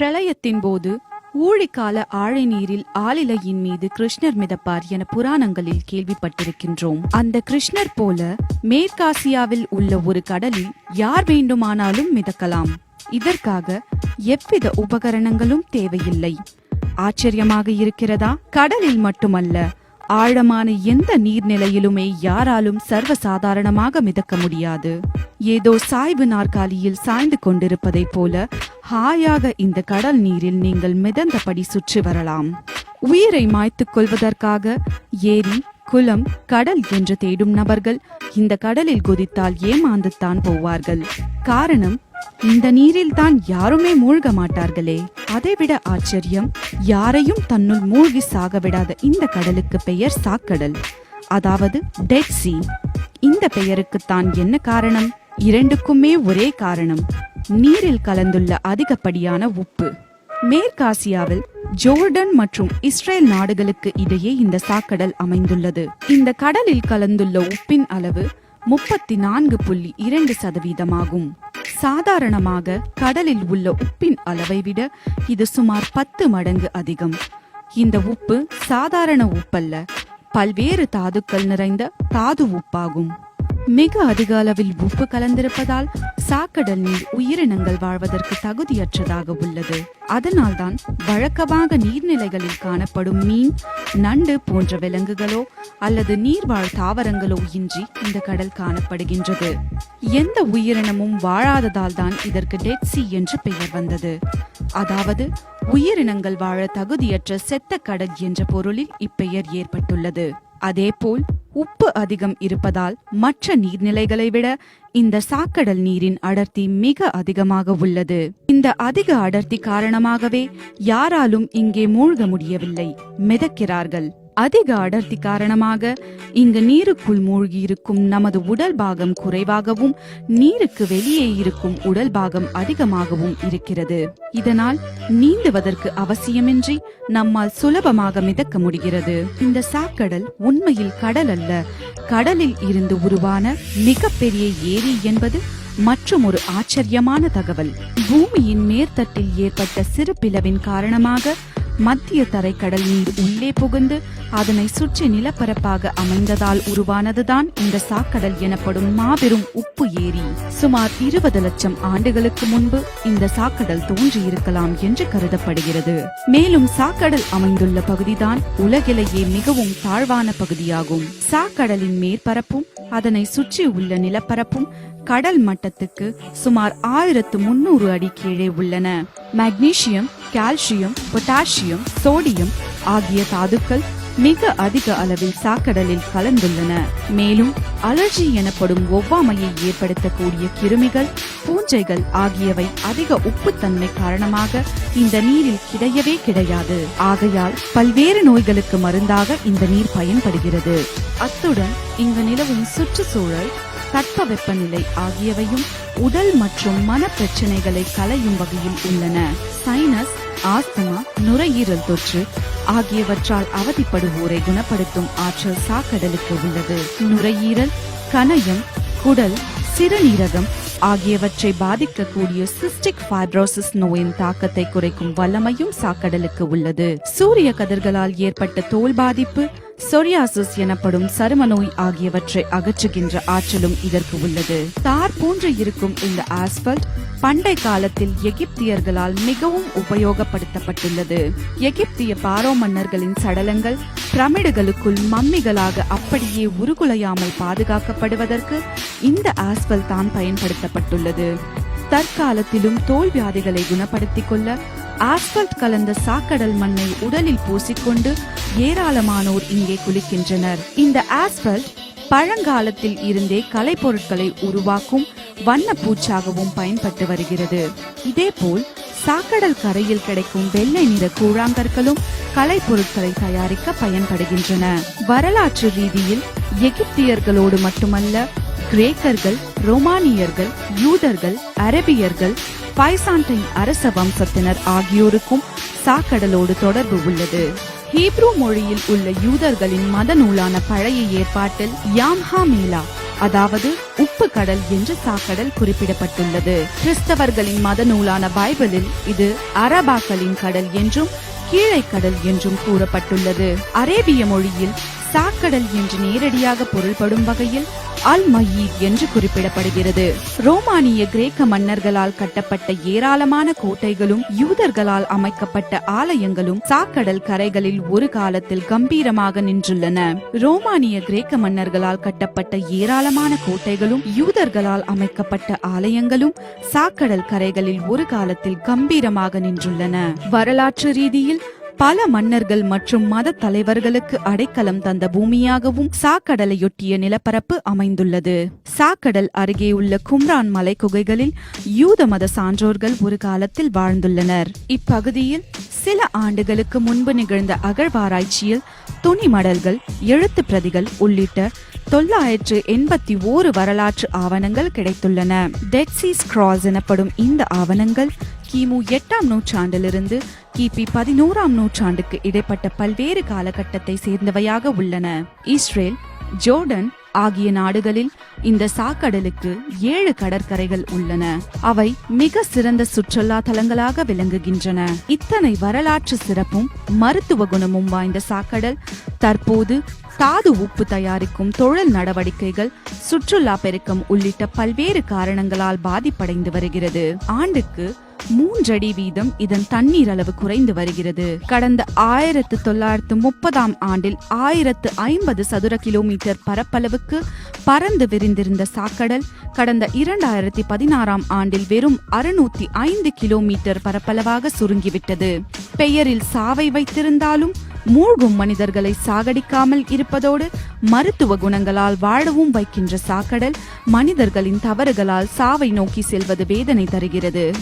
பிரளயத்தின் போது ஊழிக்கால ஆழை நீரில் ஆளிலையின் மீது கிருஷ்ணர் மிதப்பார் என புராணங்களில் கேள்விப்பட்டிருக்கின்றோம். அந்த கிருஷ்ணர் போல மேற்காசியாவில் உள்ள ஒரு கடலில் யார் வேண்டுமானாலும் மிதக்கலாம். இதற்காக எவ்வித உபகரணங்களும் தேவையில்லை. ஆச்சரியமாக இருக்கிறதா? கடலில் மட்டுமல்ல ஆழமான எந்த நீர்நிலையிலுமே யாராலும் சர்வசாதாரணமாக மிதக்க முடியாது. ஏதோ சாய்வு நாற்காலியில் சாய்ந்து கொண்டிருப்பதைப் போல ஹாயாக இந்த கடல் நீரில் நீங்கள் மிதந்தபடி சுற்றி வரலாம். உயிரை மாய்த்துக் கொள்வதற்காக ஏரி குளம் கடல் என்று தேடும் நபர்கள் இந்த கடலில் குதித்தால் ஏமாந்துத்தான் போவார்கள். காரணம் இந்த நீரில் தான் யாருமே மூழ்க மாட்டார்களே. அதைவிட ஆச்சரியம் யாரையும் தன்னுள் மூழ்கி சாக விடாத இந்த கடலுக்கு பெயர் சாக்கடல் அதாவது டெட் சி இந்த பெயருக்குத்தான் என்ன காரணம்? இரண்டுக்குமே ஒரே காரணம் நீரில் கலந்துள்ள அதிகப்படியான உப்பு. மேற்காசியாவில் ஜோர்டன் மற்றும் இஸ்ரேல் நாடுகளுக்கு இடையே இந்த சாக்கடல் அமைந்துள்ளது. இந்த கடலில் கலந்துள்ள உப்பின் அளவு முப்பத்தி நான்கு புள்ளி இரண்டு சதவீதமாகும். சாதாரணமாக கடலில் உள்ள உப்பின் அளவை விட இது சுமார் பத்து மடங்கு அதிகம். இந்த உப்பு சாதாரண உப்பல்ல பல்வேறு தாதுக்கள் நிறைந்த தாது உப்பாகும். மிக அதிக அளவில் உப்பு கலந்திருப்பதால் சாக்கடல் நீர் உயிரினங்கள் வாழ்வதற்கு தகுதியற்றதாக உள்ளது. அதனால்தான் வழக்கமாக நீர்நிலைகளில் காணப்படும் மீன் நண்டு போன்ற விலங்குகளோ அல்லது நீர்வாழ் தாவரங்களோ இன்றி இந்த கடல் காணப்படுகின்றது. எந்த உயிரினமும் வாழாததால் தான் இதற்கு டெட் சி என்று பெயர் வந்தது. அதாவது உயிரினங்கள் வாழ தகுதியற்ற செத்த கடல் என்ற பொருளில் இப்பெயர் ஏற்பட்டுள்ளது. அதேபோல் உப்பு அதிகம் இருப்பதால் மற்ற நீர்நிலைகளை விட இந்த சாக்கடல் நீரின் அடர்த்தி மிக அதிகமாக உள்ளது. இந்த அதிக அடர்த்தி காரணமாகவே யாராலும் இங்கே மூழ்க முடியவில்லை மிதக்கிறார்கள். அதிக அடர்த்தி காரணமாக இங்கு நீருக்குள் மூழ்கி இருக்கும் நமது உடல் பாகம் குறைவாகவும் நீருக்கு வெளியே இருக்கும் உடல் பாகம் அதிகமாகவும் இருக்கிறது. இதனால் நீந்துவதற்கு அவசியமின்றி நம்மால் சுலபமாக மிதக்க முடிகிறது. இந்த சாக்கடல் உண்மையில் கடல் அல்ல. கடலில் இருந்து உருவான மிகப்பெரிய ஏரி என்பது மற்றும் ஒரு ஆச்சரியமான தகவல். பூமியின் மேற்தட்டில் ஏற்பட்ட சிறு பிளவின் காரணமாக மத்திய தரைக்கடல் நீர் உள்ளே புகுந்து அதனை சுற்றி நிலப்பரப்பாக அமைந்ததால் உருவானதுதான் இந்த சாக்கடல் எனப்படும் மாபெரும் உப்பு ஏரி. சுமார் இருபது லட்சம் ஆண்டுகளுக்கு முன்பு இந்த சாக்கடல் தோன்றியிருக்கலாம் என்று கருதப்படுகிறது. மேலும் சாக்கடல் அமைந்துள்ள பகுதிதான் உலகிலேயே மிகவும் தாழ்வான பகுதியாகும். சாக்கடலின் மேற்பரப்பும் அதனை சுற்றி உள்ள நிலப்பரப்பும் கடல் மட்டத்துக்கு சுமார் ஆயிரத்து முன்னூறு அடி கீழே உள்ளன. மக்னீசியம் கால்சியம் பொட்டாசியம் சோடியம் ஆகிய தாதுக்கள் மிக அதிக அளவில் சாக்கடலில் கலந்துள்ளன. மேலும் அலர்ஜி எனப்படும் ஒவ்வாமையை ஏற்படுத்தக்கூடிய கிருமிகள் பூஞ்சைகள் ஆகியவை அதிக உப்புத்தன்மை காரணமாக இந்த நீரில் கிடையவே கிடையாது. ஆகையால் பல்வேறு நோய்களுக்கு மருந்தாக இந்த நீர் பயன்படுகிறது. அத்துடன் இங்கு நிலவும் சுற்றுச்சூழல் தட்ப வெப்பநிலை ஆகியவையும் உடல் மற்றும் மன பிரச்சனைகளை களையும் வகையில் உள்ளன. சைனஸ் ஆஸ்துமா நுரையீரல் தொற்று ஆகியவற்றால் அவதிப்படுவோரை குணப்படுத்தும் ஆற்றல் சாக்கடலுக்கு உள்ளது. நுரையீரல் கணையம் குடல் சிறுநீரகம் ஆகியவற்றை பாதிக்கக்கூடிய சிஸ்டிக் ஃபைப்ரோசிஸ் நோயின் தாக்கத்தை குறைக்கும் வல்லமையும் சாக்கடலுக்கு உள்ளது. சூரிய கதிர்களால் ஏற்பட்ட தோல் பாதிப்பு சொரியாசிஸ் எனப்படும் சரும நோய் ஆகியவற்றை அகற்றுகின்ற ஆற்றலும் இதற்கு உள்ளது. தார் போன்று இருக்கும் இந்த ஆஸ்பல்ட் பண்டை காலத்தில் எகிப்தியர்களால் மிகவும் உபயோகப்படுத்தப்பட்டுள்ளது. எகிப்திய பாரோ மன்னர்களின் சடலங்கள் பிரமிடுகளுக்குள் மம்மிகளாக அப்படியே உருகுலையாமல் பாதுகாக்கப்படுவதற்கு இந்த ஆஸ்பல் தான் பயன்படுத்தப்பட்டுள்ளது. தற்காலத்திலும் தோல் வியாதிகளை குணப்படுத்திக் கொள்ள ஆஸ்பல்ட் கலந்த சாக்கடல் மண்ணை உடலில் பூசிக்கொண்டு ஏராளமானோர் இங்கே குளிக்கின்றனர். இந்த ஆஸ்பல்ட் பழங்காலத்தில் இருந்தே கலைப்பொருட்களை உருவாக்கும் வண்ண பூச்சாகவும் பயன்பட்டு வருகிறது. இதேபோல் சாக்கடல் கரையில் கிடைக்கும் வெள்ளை நிற கூழாங்கற்களும் கலைப்பொருட்களை தயாரிக்க பயன்படுகின்றன. வரலாற்று ரீதியில் எகிப்தியர்களோடு மட்டுமல்ல கிரேக்கர்கள் ரோமானியர்கள் யூதர்கள் அரபியர்கள் பைசாண்டைன் அரச வம்சத்தினர் ஆகியோருக்கும் சாக்கடலோடு தொடர்பு உள்ளது. ஹீப்ரூ மொழியில் உள்ள யூதர்களின் மத நூலான பழைய ஏற்பாட்டில் யாம்ஹா மேலா அதாவது உப்பு கடல் என்று சாக்கடல் குறிப்பிடப்பட்டுள்ளது. கிறிஸ்தவர்களின் மத நூலான பைபிளில் இது அரபாக்களின் கடல் என்றும் கீழை கடல் என்றும் கூறப்பட்டுள்ளது. அரேபிய மொழியில் சாக்கடல் என்று நேரடியாக பொருள்படும் வகையில் அல் மயீத் என்று குறிப்பிடப்படுகிறது. ரோமானிய கிரேக்க மன்னர்களால் கட்டப்பட்ட ஏராளமான கோட்டைகளும் யூதர்களால் அமைக்கப்பட்ட ஆலயங்களும் சாக்கடல் கரைகளில் ஒரு காலத்தில் கம்பீரமாக நின்றுள்ளன. ரோமானிய கிரேக்க மன்னர்களால் கட்டப்பட்ட ஏராளமான கோட்டைகளும் யூதர்களால் அமைக்கப்பட்ட ஆலயங்களும் சாக்கடல் கரைகளில் ஒரு காலத்தில் கம்பீரமாக நின்றுள்ளன. வரலாற்று ரீதியில் பல மன்னர்கள் மற்றும் மத தலைவர்களுக்கு அடைக்கலம் தந்த பூமியாகவும் சாக்கடலையொட்டிய நிலப்பரப்பு அமைந்துள்ளது. சாக்கடல் அருகே உள்ள கும்ரான் மலை குகைகளில் யூத மத சான்றோர்கள் ஒரு காலத்தில் வாழ்ந்துள்ளனர். இப்பகுதியில் சில ஆண்டுகளுக்கு முன்பு நிகழ்ந்த அகழ்வாராய்ச்சியில் துணி மடல்கள் எழுத்து பிரதிகள் உள்ளிட்ட தொள்ளாயிரத்து எண்பத்தி ஓரு வரலாற்று ஆவணங்கள் கிடைத்துள்ளன டெட் சீஸ் கிராஸ் எனப்படும் இந்த ஆவணங்கள் கிமு எட்டாம் நூற்றாண்டிலிருந்து கிபி பதினோராம் நூற்றாண்டுக்கு இடைப்பட்ட பல்வேறு காலகட்டத்தை சேர்ந்தவையாக உள்ளன. இஸ்ரேல் ஜோர்டன் ஆகிய நாடுகளில் இந்த சாக்கடலுக்கு ஏழு கடற்கரைகள் உள்ளன. அவை மிக சிறந்த சுற்றுலா தலங்களாக விளங்குகின்றன. இத்தனை வரலாற்று சிறப்பும் மருத்துவ குணமும் வாய்ந்த சாக்கடல் தற்போது தாது உப்பு தயாரிக்கும் தொழில் நடவடிக்கைகள் சுற்றுலா பெருக்கம் உள்ளிட்ட பல்வேறு காரணங்களால் பாதிப்படைந்து வருகிறது. ஆண்டுக்கு மூன்றடி வீதம் இதன் தண்ணீர் அளவு குறைந்து வருகிறது. கடந்த ஆயிரத்து தொள்ளாயிரத்து முப்பதாம் ஆண்டில் ஆயிரத்து ஐம்பது சதுர கிலோமீட்டர் பரப்பளவுக்கு பறந்து விரிந்திருந்த சாக்கடல் கடந்த இரண்டாயிரத்தி பதினாறாம் ஆண்டில் வெறும் அறுநூத்தி ஐந்து கிலோமீட்டர் பரப்பளவாக சுருங்கிவிட்டது. பெயரில் சாவை வைத்திருந்தாலும் மூழ்கும் மனிதர்களை சாகடிக்காமல் இருப்பதோடு மருத்துவ குணங்களால் வாழவும் வைக்கின்ற சாக்கடல் மனிதர்களின் தவறுகளால் சாவை நோக்கி செல்வது வேதனை தருகிறது.